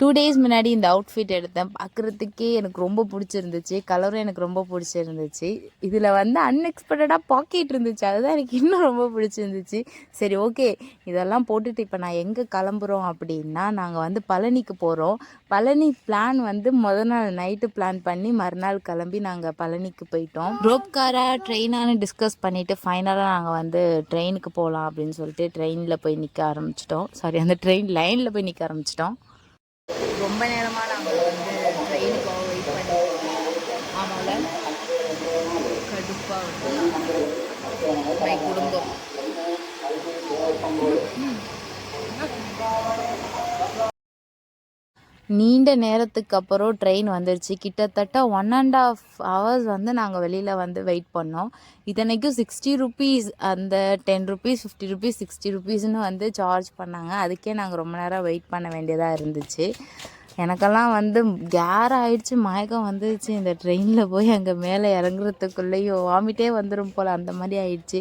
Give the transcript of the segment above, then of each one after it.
Two days முன்னாடி இந்த outfit எடுத்தேன். பார்க்குறதுக்கே எனக்கு ரொம்ப பிடிச்சிருந்துச்சு. கலரும் எனக்கு ரொம்ப பிடிச்சிருந்துச்சு. இதில் வந்து அன்எக்ஸ்பெக்டடாக பாக்கெட் இருந்துச்சு. அதுதான் எனக்கு இன்னும் ரொம்ப பிடிச்சிருந்துச்சு. சரி ஓகே இதெல்லாம் போட்டுட்டு இப்போ நான் எங்கே கிளம்புறோம் அப்படின்னா நாங்கள் வந்து பழனிக்கு போகிறோம் பழனி பிளான் வந்து முத நாள் நைட்டு பிளான் பண்ணி மறுநாள் கிளம்பி நாங்கள் பழனிக்கு போயிட்டோம். ரோப் காராக ட்ரெயினானு டிஸ்கஸ் பண்ணிவிட்டு ஃபைனலாக நாங்கள் வந்து ட்ரெயினுக்கு போகலாம் அப்படின்னு சொல்லிட்டு ட்ரெயினில் போய் நிற்க ஆரம்பிச்சிட்டோம். சாரி அந்த ட்ரெயின் லைனில் போய் நிற்க ஆரம்பிச்சிட்டோம். ரொம்ப நேரமாக நாங்கள் வந்து ட்ரெயினுக்காக வெயிட் பண்ணி அதனால் கடுப்பாக வந்து குடும்பம். நீண்ட நேரத்துக்கு அப்புறம் ட்ரெயின் வந்துருச்சு. கிட்டத்தட்ட ஒன் அண்ட் ஆஃப் ஹவர்ஸ் வந்து நாங்கள் வெளியில் வந்து வெயிட் பண்ணோம். இத்தனைக்கும் சிக்ஸ்டி ருபீஸ் அந்த ten rupees fifty rupees sixty ருபீஸ்னு வந்து சார்ஜ் பண்ணாங்க. அதுக்கே நாங்கள் ரொம்ப நேரம் வெயிட் பண்ண வேண்டியதாக இருந்துச்சு. எனக்கெல்லாம் வந்து கேர் ஆயிடுச்சு மயக்கம் வந்துடுச்சு இந்த ட்ரெயினில் போய் அங்கே மேலே இறங்குறதுக்குள்ளேயும் வாமிட்டே வந்துடும் போல் அந்த மாதிரி ஆயிடுச்சு.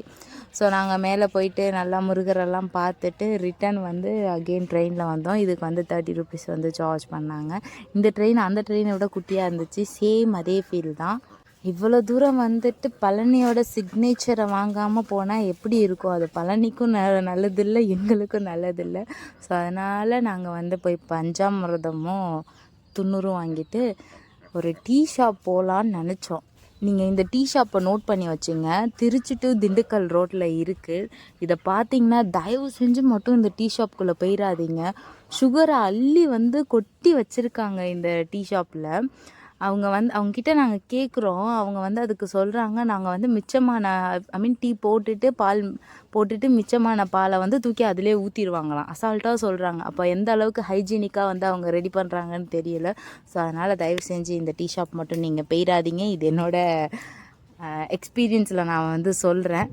ஸோ நாங்கள் மேலே போயிட்டு நல்லா முருகரெல்லாம் பார்த்துட்டு ரிட்டன் வந்து அகெயின் ட்ரெயினில் வந்தோம். இதுக்கு வந்து தேர்ட்டி ருபீஸ் வந்து சார்ஜ் பண்ணாங்க. இந்த ட்ரெயின் அந்த ட்ரெயினை விட குட்டியாக இருந்துச்சு. சேம் அதே ஃபீல் தான். இவ்வளோ தூரம் வந்துட்டு பழனியோட சிக்னேச்சரை வாங்காமல் போனால் எப்படி இருக்கும்? அது பழனிக்கும் ந நல்லதில்லை எங்களுக்கும் நல்லதில்லை. ஸோ அதனால் நாங்கள் வந்து போய் பஞ்சாமிரதமும் துண்ணூறும் வாங்கிட்டு ஒரு டீ ஷாப் போகலான்னு நினச்சோம். நீங்கள் இந்த டீ ஷாப்பை நோட் பண்ணி வச்சுங்க. திருச்சி டு திண்டுக்கல் ரோட்டில் இருக்குது இதை பார்த்தீங்கன்னா தயவு செஞ்சு மட்டும் இந்த டீ ஷாப்புக்குள்ளே போயிடாதீங்க சுகரை அள்ளி வந்து கொட்டி வச்சுருக்காங்க இந்த டீ ஷாப்பில் அவங்க வந்து அவங்கக்கிட்ட நாங்கள் கேட்குறோம் அவங்க வந்து அதுக்கு சொல்கிறாங்க நாங்கள் வந்து மிச்சமான ஐ மீன் டீ போட்டுட்டு பால் போட்டுட்டு மிச்சமான பாலை வந்து தூக்கி அதிலே ஊற்றிடுவாங்களாம் அசால்ட்டாக சொல்கிறாங்க அப்போ எந்த அளவுக்கு ஹைஜீனிக்காக வந்து அவங்க ரெடி பண்ணுறாங்கன்னு தெரியல. ஸோ அதனால் தயவு செஞ்சு இந்த டீ ஷாப் மட்டும் நீங்கள் போயிடாதீங்க இது என்னோடய எக்ஸ்பீரியன்ஸில் நான் வந்து சொல்கிறேன்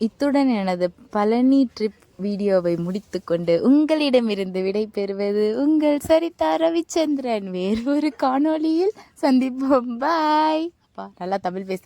இத்துடன் எனது பழனி ட்ரிப் வீடியோவை முடித்துக்கொண்டு உங்களிடமிருந்து விடை பெறுவது உங்கள் சரிதா ரவிச்சந்திரன். வேறு ஒரு காணொளியில் சந்திப்போம். பாய் அப்பா நல்லா தமிழ் பேச